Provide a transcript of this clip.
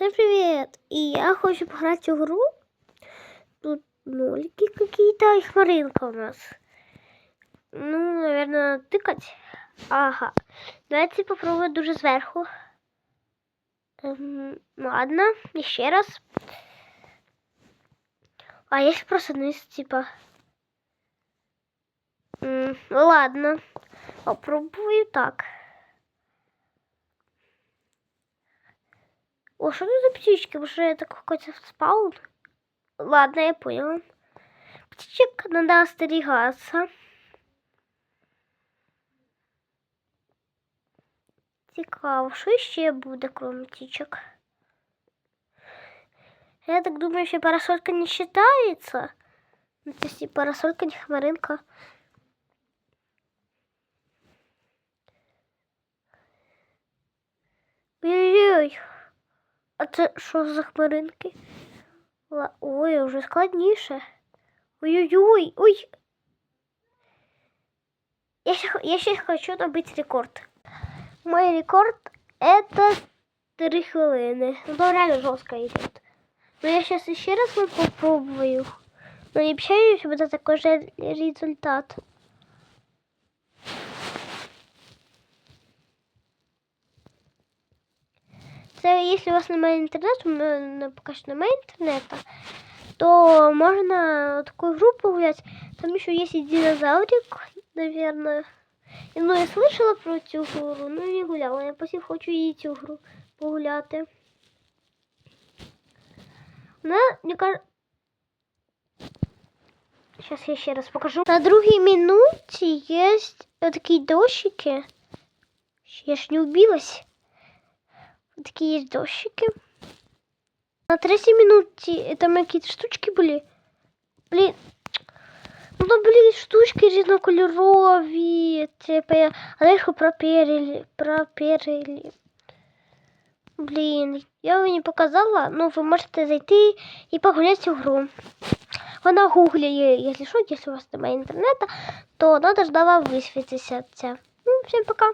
Всем привет! И я хочу пограть в игру. Тут нолики какие-то и хмаринка у нас. Ну, наверное, тыкать. Ага. Давайте попробуем дуже зверху. Ем, ладно, еще раз. А если просто низ, типа. М, ладно. Попробую так. О, что это за птички? Может, это какой-то спаун? Ладно, я поняла. Птичек надо остерегаться. Цікаво, що ще буде, крім птичек? Я так думаю, що парасолька не считается. Ну, то и парасолька, не хмаринка. А це що за хмаринки? Ой, вже складніше. Ой-ой-ой, ой. Я я ще хочу набити рекорд. Мой рекорд это 3 хвилини. Ну, там реально жестко идет. Но я сейчас еще раз попробую. Но не обещаю, что будет такой же результат. Це якщо у вас немає інтернету, поки що немає інтернету, то можна таку гру погуляти. Там ще є динозаврик, наверное. Ну, я слышала про цю гру, ну не гуляла. Я потім хочу її цю гру погуляти. Вона, мне кажется... Сейчас я еще раз покажу. На другой минуте есть вот такие дощики. Я ж не убилась Вот такие есть дощики. На третьей минуте там какие-то штучки были. Блин. Ну там были штучки різнокольорові. Типа я Олежку проперили. Проперили. Блин, я вам не показала, но вы можете зайти и погулять в игру. Вона гугле, если что, если у вас немає интернета, то надо ждала высветиться. Ну, всем пока.